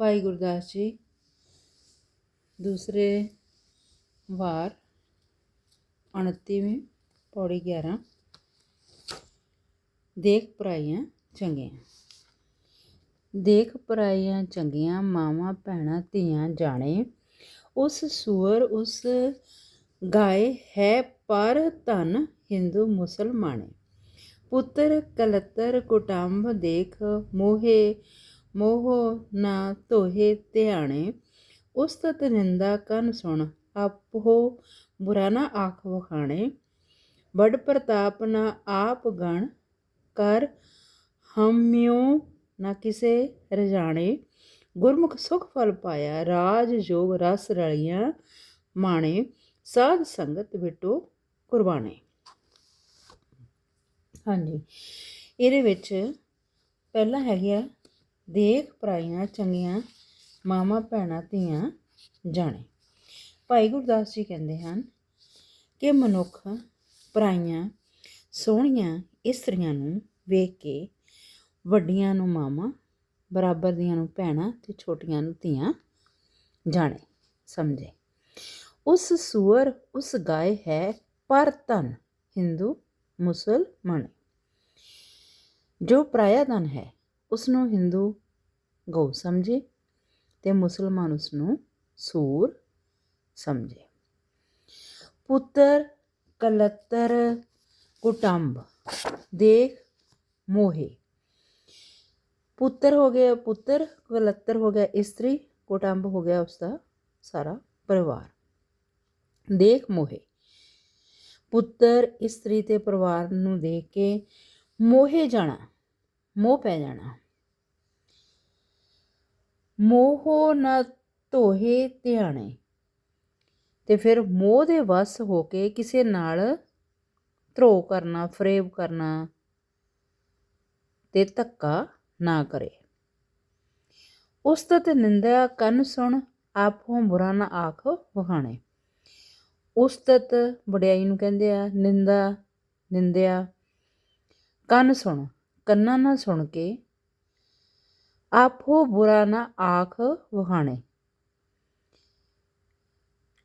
ਭਾਈ ਗੁਰਦਾਸ ਜੀ, ਦੂਸਰੇ ਵਾਰ 29ਵੀਂ ਪੌੜੀ 11 ਦੇਖ ਪਰਾਈਆਂ ਚੰਗੀਆਂ। ਦੇਖ ਪਰਾਈਆਂ ਚੰਗੀਆਂ, ਮਾਵਾਂ, ਭੈਣਾਂ, ਧੀਆਂ ਜਾਣੇ। ਉਸ ਸੂਰ, ਉਸ ਗਾਏ ਹੈ ਪਰ ਧਨ ਹਿੰਦੂ ਮੁਸਲਮਾਨੇ ਪੁੱਤਰ ਕਲਤਰ ਕੁਟੰਬ ਦੇਖ ਮੋਹੇ ਮੋਹ ਨਾ ਧੋਹੇ ਧਿਆਣੇ ਉਸਤਤ ਨਿੰਦਾ ਕਨ ਸੁਣ, ਆਪੋ ਬੁਰਾ ਨਾ ਆਖ ਵਖਾਣੇ। ਬੜ ਪ੍ਰਤਾਪ ਨਾ ਆਪ ਗਣ, ਕਰ ਹਮਿਓ ਨਾ ਕਿਸੇ ਰਜਾਣੇ। ਗੁਰਮੁਖ ਸੁਖ ਫਲ ਪਾਇਆ, ਰਾਜ ਜੋਗ ਰਸ ਰਲੀਆਂ ਮਾਣੇ। ਸਾਧ ਸੰਗਤ ਵਿਟੋ ਕੁਰਬਾਨੇ ਹਾਂਜੀ। ਇਹਦੇ ਵਿੱਚ ਪਹਿਲਾ ਹੈਗੀ ਆ ਦੇਖ ਪਰਾਈਆਂ ਚੰਗੀਆਂ ਮਾਮਾ ਭੈਣਾਂ ਧੀਆਂ ਜਾਣੇ। ਭਾਈ ਗੁਰਦਾਸ ਜੀ ਕਹਿੰਦੇ ਹਨ ਕਿ ਮਨੁੱਖ ਪਰਾਈਆਂ ਸੋਹਣੀਆਂ ਇਸਤਰੀਆਂ ਨੂੰ ਵੇਖ ਕੇ ਵੱਡੀਆਂ ਨੂੰ ਮਾਮਾ ਬਰਾਬਰ ਦੀਆਂ ਨੂੰ ਭੈਣਾਂ ਤੇ ਛੋਟੀਆਂ ਨੂੰ ਧੀਆਂ ਜਾਣੇ, ਸਮਝੇ। ਉਸ ਸੂਰ, ਉਸ ਗਾਏ ਹੈ ਪਰ ਧਨ, ਹਿੰਦੂ, ਮੁਸਲਮਾਨ। ਜੋ ਪ੍ਰਾਇਆ ਧਨ ਹੈ ਉਸ ਨੂੰ ਹਿੰਦੂ ਗਊ ਸਮਝੇ ਤੇ ਮੁਸਲਮਾਨ ਉਸ ਨੂੰ ਸੂਰ ਸਮਝੇ। ਪੁੱਤਰ ਕਲਤਰ ਕੁਟੰਬ ਦੇਖ ਮੋਹੇ। ਪੁੱਤਰ ਹੋ ਗਿਆ, ਪੁੱਤਰ ਕਲਤਰ ਹੋ ਗਿਆ, ਇਸਤਰੀ ਕੁਟੰਬ ਹੋ ਗਿਆ ਉਸ ਦਾ ਸਾਰਾ ਪਰਿਵਾਰ। ਦੇਖ ਮੋਹੇ। ਪੁੱਤਰ ਇਸਤਰੀ ਤੇ ਪਰਿਵਾਰ ਨੂੰ ਦੇਖ ਕੇ ਮੋਹੇ ਜਾਣਾ। ਮੋਹ ਪੈ ਜਾਣਾ। ਮੋਹ ਨਾ ਧੋਹੇ ਧਿਆਣੇ। ਤੇ ਫਿਰ ਮੋਹ ਦੇ ਵਸ ਹੋ ਕੇ ਕਿਸੇ ਨਾਲ ਧਰੋ ਕਰਨਾ, ਫਰੇਬ ਕਰਨਾ ਤੇ ਧੱਕਾ ਨਾ ਕਰੇ। ਉਸਤਤ ਨਿੰਦਿਆ ਕੰਨ ਸੁਣ, ਆਪੋਂ ਬੁਰਾ ਨਾ ਆਖ ਵਖਾਣੇ। ਉਸਤਤ ਵਡਿਆਈ ਨੂੰ ਕਹਿੰਦੇ ਆ, ਨਿੰਦਾ, ਨਿੰਦਿਆ, ਕੰਨ ਸੁਣ। ਕੰਨਾਂ ਨਾਲ ਸੁਣ ਕੇ ਆਪੋ ਬੁਰਾ ਨਾ ਆਖ ਵਖਾਣੇ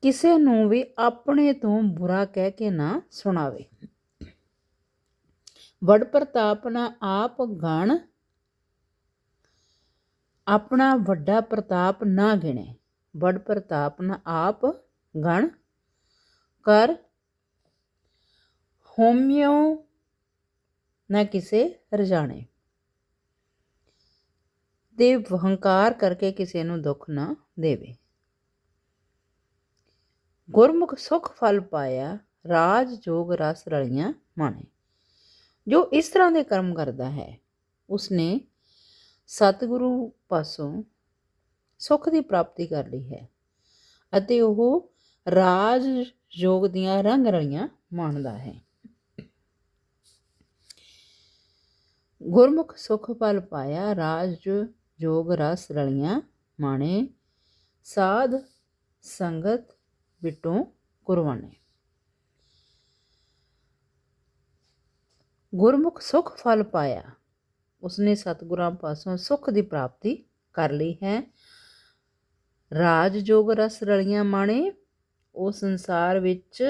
ਕਿਸੇ ਨੂੰ ਵੀ ਆਪਣੇ ਤੋਂ ਬੁਰਾ ਕਹਿ ਕੇ ਨਾ ਸੁਣਾਵੇ। ਵਡ ਪ੍ਰਤਾਪ ਨਾ ਆਪ ਗਣ, ਆਪਣਾ ਵੱਡਾ ਪ੍ਰਤਾਪ ਨਾ ਗਿਣੇ। ਵਡ ਪ੍ਰਤਾਪ ਨਾ ਆਪ ਗਣ, ਕਰ ਹੋਮਿਓ ਨਾ ਕਿਸੇ ਰਜਾਣੇ। ਦੇ ਹੰਕਾਰ ਕਰਕੇ ਕਿਸੇ ਨੂੰ ਦੁੱਖ ਨਾ ਦੇਵੇ। ਗੁਰਮੁਖ ਸੁਖ ਫਲ ਪਾਇਆ, ਰਾਜ ਜੋਗ ਰਸ ਰਲੀਆਂ ਮਾਣੇ। ਜੋ ਇਸ ਤਰ੍ਹਾਂ ਦੇ ਕਰਮ ਕਰਦਾ ਹੈ, ਉਸਨੇ ਸਤਿਗੁਰੂ ਪਾਸੋਂ ਸੁਖ ਦੀ ਪ੍ਰਾਪਤੀ ਕਰ ਲਈ ਹੈ ਅਤੇ ਉਹ ਰਾਜ ਯੋਗ ਦੀਆਂ ਰੰਗ ਰਲੀਆਂ ਮਾਣਦਾ ਹੈ। ਗੁਰਮੁਖ ਸੁਖ ਫਲ ਪਾਇਆ, ਰਾਜ ਜੋਗ ਰਸ ਰਲੀਆਂ ਮਾਣੇ, ਸਾਧ ਸੰਗਤ ਵਿਟੋਂ ਕੁਰਬਾਨੇ। ਗੁਰਮੁਖ ਸੁਖ ਫਲ ਪਾਇਆ, ਉਸਨੇ ਸਤਿਗੁਰਾਂ ਪਾਸੋਂ ਸੁਖ ਦੀ ਪ੍ਰਾਪਤੀ ਕਰ ਲਈ ਹੈ। ਰਾਜ ਜੋਗ ਰਸ ਰਲੀਆਂ ਮਾਣੇ, ਉਹ ਸੰਸਾਰ ਵਿੱਚ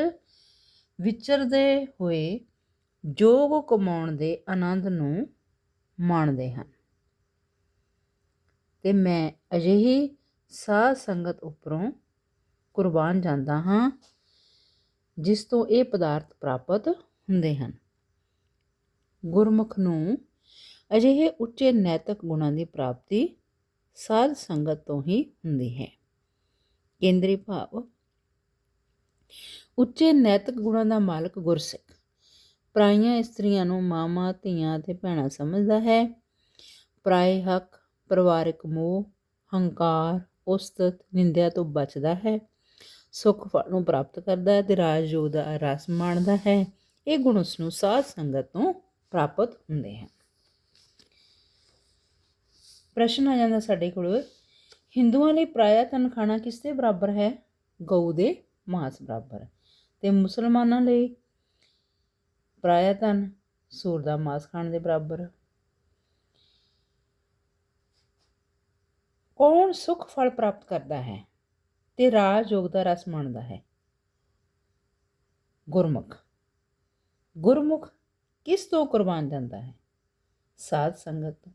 ਵਿਚਰਦੇ ਹੋਏ ਯੋਗ ਕਮਾਉਣ ਦੇ ਆਨੰਦ ਨੂੰ ਮਾਣਦੇ ਹਨ। ਤੇ ਮੈਂ ਅਜਿਹੀ ਸਾਧ ਸੰਗਤ ਉੱਪਰੋਂ ਕੁਰਬਾਨ ਜਾਂਦਾ ਹਾਂ, ਜਿਸ ਤੋਂ ਇਹ ਪਦਾਰਥ ਪ੍ਰਾਪਤ ਹੁੰਦੇ ਹਨ। ਗੁਰਮੁਖ ਨੂੰ ਅਜਿਹੇ ਉੱਚੇ ਨੈਤਿਕ ਗੁਣਾਂ ਦੀ ਪ੍ਰਾਪਤੀ ਸਾਧ ਸੰਗਤ ਤੋਂ ਹੀ ਹੁੰਦੀ ਹੈ। ਕੇਂਦਰੀ ਭਾਵ, ਉੱਚੇ ਨੈਤਿਕ ਗੁਣਾਂ ਦਾ ਮਾਲਕ ਗੁਰਸਿੱਖ। ਪ੍ਰਾਈਆਂ ਇਸਤਰੀਆਂ ਨੂੰ ਮਾਵਾਂ, ਧੀਆਂ ਅਤੇ ਭੈਣਾਂ ਸਮਝਦਾ ਹੈ। ਪ੍ਰਾਇ ਹੱਕ, ਪਰਿਵਾਰਕ ਮੋਹ, ਹੰਕਾਰ, ਉਸਤਤ, ਨਿੰਦਿਆ ਤੋਂ ਬਚਦਾ ਹੈ। ਸੁੱਖ ਫਲ ਨੂੰ ਪ੍ਰਾਪਤ ਕਰਦਾ ਹੈ ਤੇ ਰਾਜਯੋਗ ਦਾ ਰਸ ਮਾਣਦਾ ਹੈ। ਇਹ ਗੁਣ ਉਸ ਨੂੰ ਸਾਧ ਸੰਗਤ ਤੋਂ ਪ੍ਰਾਪਤ ਹੁੰਦੇ ਹਨ। ਪ੍ਰਸ਼ਨ ਆ ਜਾਂਦਾ ਸਾਡੇ ਕੋਲ, ਹਿੰਦੂਆਂ ਲਈ ਪ੍ਰਾਇਆ ਧਨ ਖਾਣਾ ਕਿਸ ਦੇ ਬਰਾਬਰ ਹੈ? ਗਊ ਦੇ ਮਾਸ ਬਰਾਬਰ। ਤੇ ਮੁਸਲਮਾਨਾਂ ਲਈ ਪ੍ਰਾਇਆ ਧਨ, ਸੂਰ ਦਾ ਮਾਸ ਖਾਣ ਦੇ ਬਰਾਬਰ। ਕੌਣ ਸੁਖ ਫਲ ਪ੍ਰਾਪਤ ਕਰਦਾ ਹੈ ਤੇ ਰਾਜ ਯੋਗ ਦਾ ਰਸ ਮਾਣਦਾ ਹੈ? ਗੁਰਮੁਖ। ਗੁਰਮੁਖ ਕਿਸ ਤੋਂ ਕੁਰਬਾਨ ਜਾਂਦਾ ਹੈ? ਸਾਧ ਸੰਗਤ। ਤੋਂ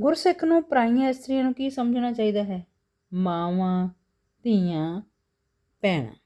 ਗੁਰਸਿੱਖ ਨੂੰ ਪਰਾਈਆਂ ਇਸਤਰੀਆਂ ਨੂੰ ਕੀ ਸਮਝਣਾ ਚਾਹੀਦਾ ਹੈ? ਮਾਵਾਂ, ਧੀਆਂ, ਭੈਣਾਂ।